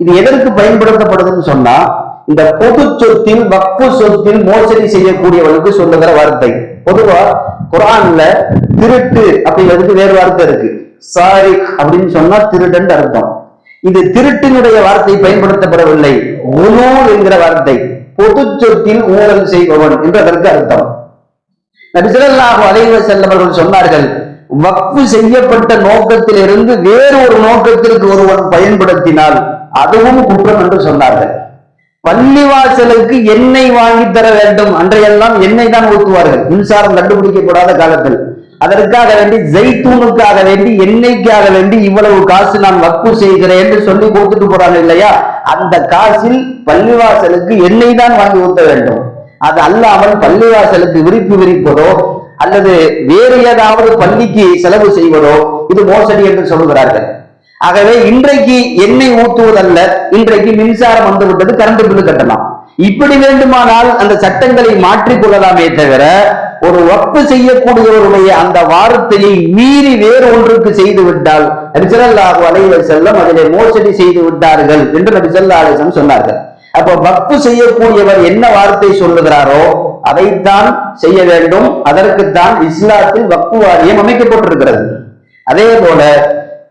இது எதற்கு பயன்படுத்தப்படுதுன்னு சொன்னா இந்த பொது சொத்தில் வக்கு சொத்தில் மோசடி செய்யக்கூடியவர்களுக்கு சொல்லுகிற வார்த்தை. பொதுவா குரான்ல திருட்டு அப்படிங்கிறதுக்கு வேறு வார்த்தை இருக்கு. சாரி அப்படின்னு சொன்னா திருடன் அர்த்தம். இது திருட்டினுடைய வார்த்தை பயன்படுத்தப்படவில்லை. உணு என்கிற வார்த்தை. பொது சொத்தில் ஊழல் செய்பவன் என்று அதற்கு அர்த்தம் நபிசல்லாஹு அலைவ செல்லவர்கள் சொன்னார்கள் வக்ஃபு செய்யப்பட்ட நோக்கத்திலிருந்து வேறு ஒரு நோக்கத்திற்கு ஒருவன் பயன்படுத்தினால் அதுவும் குற்றம் என்று சொன்னார்கள். பள்ளிவாசலுக்கு எண்ணெய் வாங்கி தர வேண்டும். அன்றையெல்லாம் எண்ணெய் தான் ஊற்றுவார்கள் மின்சாரம் கண்டுபிடிக்கப்படாத காலத்தில். அதற்காக வேண்டி ஜெய்தூனுக்காக வேண்டி எண்ணெய்க்காக வேண்டி இவ்வளவு காசு நான் வக்ஃபு செய்கிறேன் என்று சொல்லி கொடுத்துட்டு போறாங்க இல்லையா? அந்த காசில் பள்ளிவாசலுக்கு எண்ணெய் தான் வாங்கி ஊற்ற வேண்டும். அது அல்லாமல் பள்ளிவாசலுக்கு விரிப்பு விரிப்பதோ அல்லது வேறு ஏதாவது பள்ளிக்கு செலவு செய்வதோ இது மோசடி என்று சொல்லுகிறார்கள். ஆகவே இன்றைக்கு எண்ணெய் ஊற்றுவதல்ல இன்றைக்கு மின்சாரம் வந்து விட்டது கரண்ட் பில்லு கட்டலாம். இப்படி வேண்டுமானால் அந்த சட்டங்களை மாற்றிக் கொள்ளலாமே தவிர ஒரு வப்பு செய்யக்கூடியவருடைய அந்த வார்த்தையை மீறி வேறு ஒன்றுக்கு செய்து விட்டால் நபிசல்லாஹு அலைவர் செல்லம் அதிலே மோசடி செய்து விட்டார்கள் என்று நபிசல்லா அலிசம் சொன்னார்கள். அப்போ வக்ஃபு செய்யக்கூடியவர் என்ன வார்த்தை சொல்லுகிறாரோ அதைத்தான் செய்ய வேண்டும். அதற்குத்தான் இஸ்லாத்தில் வக்கு வாரியம் அமைக்கப்பட்டிருக்கிறது. அதே போல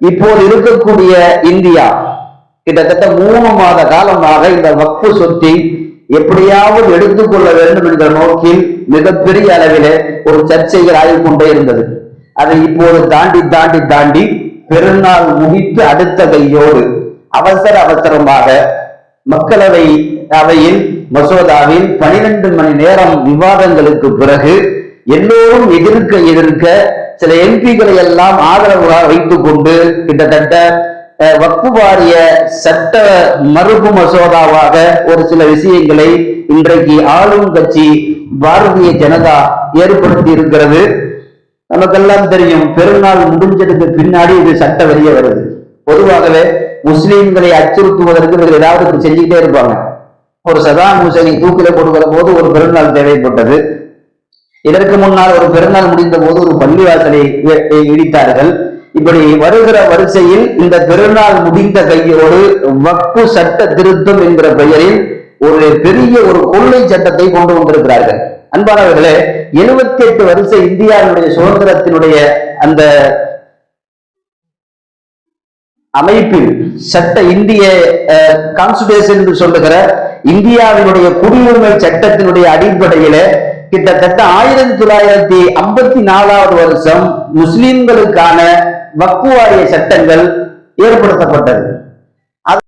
இப்போது இருக்கக்கூடிய இந்தியா கிட்டத்தட்ட மூணு மாத காலமாக இந்த வக்பு சொத்தை எப்படியாவது எடுத்துக்கொள்ள வேண்டும் என்ற நோக்கில் மிகப்பெரிய அளவிலே ஒரு சர்ச்சைகள் ஆகிக் கொண்டே இருந்தது. அதை இப்போது தாண்டி தாண்டி தாண்டி பெருநாள் முடித்து அடுத்த கையோடு அவசர அவசரமாக மக்களவை அவையில் மசோதாவில் பனிரெண்டு மணி நேரம் விவாதங்களுக்கு பிறகு எல்லோரும் எதிர்க்க எதிர்க்க சில எம்பிக்களை எல்லாம் ஆதரவாக வைத்துக் கொண்டு கிட்டத்தட்ட வக்பு வாரிய சட்ட மறுப்பு மசோதாவாக ஒரு சில விஷயங்களை இன்றைக்கு ஆளும் கட்சி பாரதிய ஜனதா ஏற்படுத்தி இருக்கிறது நமக்கெல்லாம் தெரியும் பெருநாள் முடிஞ்சதுக்கு பின்னாடி இது சட்ட வெளியே வருது. பொதுவாகவே முஸ்லீம்களை அச்சுறுத்துவதற்கு இவர்கள் ஏதாவது செஞ்சுக்கிட்டே இருப்பாங்க. ஒரு சதாம் ஹுசைனை தூக்கில கொடுக்கிற போது ஒரு பெருநாள் தேவைப்பட்டது. இதற்கு முன்னால் ஒரு பெருநாள் முடிந்த போது ஒரு பள்ளிவாசலை இடித்தார்கள். இப்படி வருகிற வரிசையில் இந்த பெருநாள் முடிந்த கையோடு வக்பு சட்ட திருத்தம் என்கிற பெயரில் ஒரு பெரிய ஒரு கொள்ளை சட்டத்தை கொண்டு வந்திருக்கிறார்கள். அன்பானவர்களே எழுபத்தி எட்டு வருஷ இந்தியாவினுடைய சுதந்திரத்தினுடைய அந்த அமைப்பில் சட்ட இந்திய கான்ஸ்டியூஷன் என்று சொல்லுகிற இந்தியாவினுடைய குடியுரிமை சட்டத்தினுடைய அடிப்படையில கிட்டத்தட்ட ஆயிரத்தி தொள்ளாயிரத்தி ஐம்பத்தி நாலாவது வருஷம் முஸ்லிம்களுக்கான வக்குவாரிய சட்டங்கள் ஏற்படுத்தப்பட்டது.